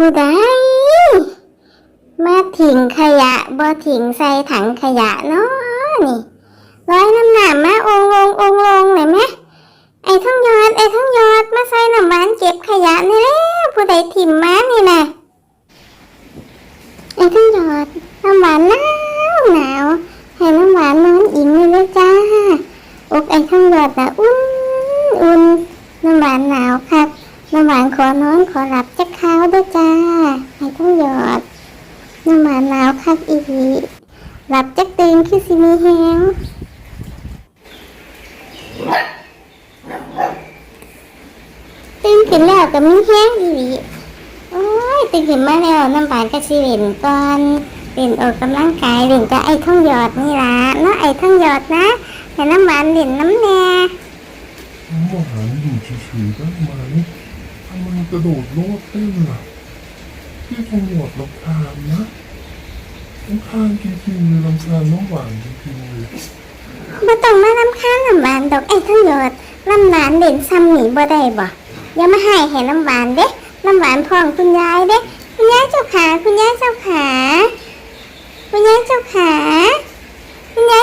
ผู้ใดมาถิงขยะบ่ถิงใส่ถังขยะเนาะนี่ร้อยน้ำหนามมาองลงองลงเลยไหมไอ้ทั้งยอดไอ้ทั้งยอดมาใส่น้ำหวานเก็บขยะนี่แล้วผู้ใดถิ่มมานี่นะไอ้ทั้งยอดน้ำหวานหนาวหนาวให้น้ำหวานนอนอิ่มเลยจ้าอกไอ้ทั้งยอดนะอุ่นอุ่นน้ำหวานหนาว น้ำหวานขอนอนขอหลับจักข้าวด้วยจ้าให้ต้องหยอดน้ำหวานหนาวคักอีกหลับจักเตื่นคือสิมีแหงตื่นขึ้นแล้วก็มีแห้งอีหลีโอ้ยตื่นขึ้นมาแล้วน้ำหวานก็สิเล่นก่อนเล่นออกกำลังกายเล่นกับไอ้ท่องหยอดนี่ล่ะเนาะไอ้ท่องหยอดนะให้น้ำหวานเล่นน้ำแน่น้ำหวานอยู่เฉยๆได้ไห มทำไมกระโดดโลดเต้นล่ะพี่คงหมดลำคาญนะลำคาญจริงๆเลยลำคาญน้ำหวานจริงๆเลยบ่ต้องมาลำคางลำบานดอกไอ้ทั้งยอดลำบานเด่นซ้ำหนีบ่ได้บ่อย่ามาให้ให้ลำบานเด้ลำบานพ้องคุณยายเด้คุณยายเจ้าขาคุณยายเจ้าขาคุณยายเจ้าขา